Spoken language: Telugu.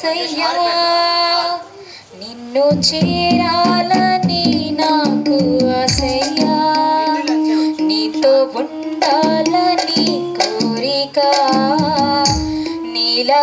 ఏసయ్యా నిన్ను చేరాలని నాకు ఆశయ్యా నీతో ఉండాలని కోరిక. నీలా